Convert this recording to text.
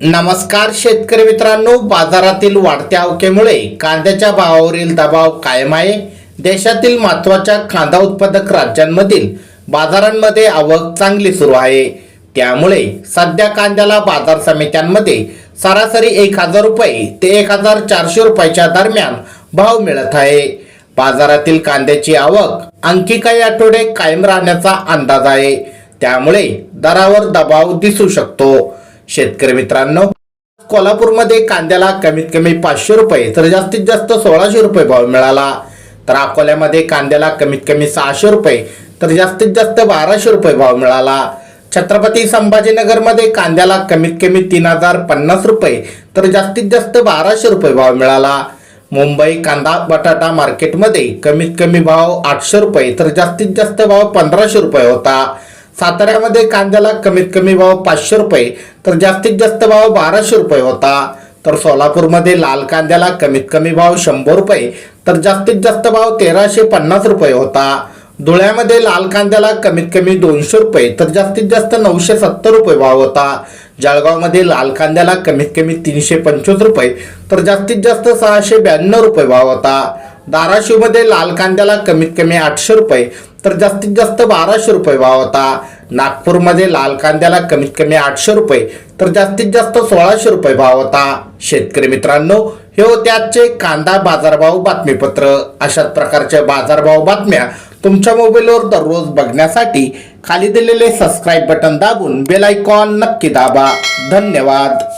नमस्कार शेतकरी मित्रांनो बाजारातील वाढत्या अवकेमुळे कांद्याच्या भावावरील दबाव कायम आहे. देशातील महत्त्वाच्या कांदा उत्पादक राज्यांमधील बाजारांमध्ये आवक चांगली सुरू आहे. त्यामुळे सध्या कांद्याला बाजार समित्यांमध्ये सरासरी एक हजार रुपये ते एक हजार चारशे रुपयाच्या दरम्यान भाव मिळत आहे. बाजारातील कांद्याची आवक आणखी काही आठवडे कायम राहण्याचा अंदाज आहे. त्यामुळे दरावर दबाव दिसू शकतो. शेतकरी मित्रांनो कोल्हापूरमध्ये कांद्याला कमीत कमी पाचशे रुपये तर जास्तीत जास्त सोळाशे रुपये भाव मिळाला. तर अकोल्यामध्ये कांद्याला कमीत कमी सहाशे रुपये तर जास्तीत जास्त बाराशे रुपये भाव मिळाला. छत्रपती संभाजीनगरमध्ये कांद्याला कमीत कमी तीन हजार पन्नास रुपये तर जास्तीत जास्त बाराशे रुपये भाव मिळाला. मुंबई कांदा बटाटा मार्केटमध्ये कमीत कमी भाव आठशे रुपये तर जास्तीत जास्त भाव पंधराशे रुपये होता. साताऱ्यामध्ये कांद्याला कमीत कमी भाव पाचशे रुपये तर जास्तीत जास्त भाव बाराशे रुपये होता. तर सोलापूरमध्ये लाल कांद्याला कमीत कमी भाव शंभर रुपये तर जास्तीत जास्त भाव तेराशे पन्नास रुपये होता. धुळ्यामध्ये लाल कांद्याला कमीत कमी दोनशे रुपये तर जास्तीत जास्त नऊशे सत्तर रुपये भाव होता. जळगावमध्ये लाल कांद्याला कमीत कमी तीनशे पंचवीस रुपये तर जास्तीत जास्त सहाशे ब्याण्णव रुपये भाव होता. धाराशिवमध्ये लाल कांद्याला कमीत कमी आठशे रुपये तर जास्तीत जास्त बाराशे रुपये भाव होता. नागपूरमध्ये लाल कांद्याला कमीत कमी आठशे रुपये तर जास्तीत जास्त सोळाशे रुपये भाव होता. शेतकरी मित्रांनो हे होते आजचे कांदा बाजारभाव बातमीपत्र. अशाच प्रकारच्या बाजारभाव बातम्या तुमच्या मोबाईलवर दररोज बघण्यासाठी खाली दिलेले सबस्क्राईब बटन दाबून बेल आयकॉन नक्की दाबा. धन्यवाद.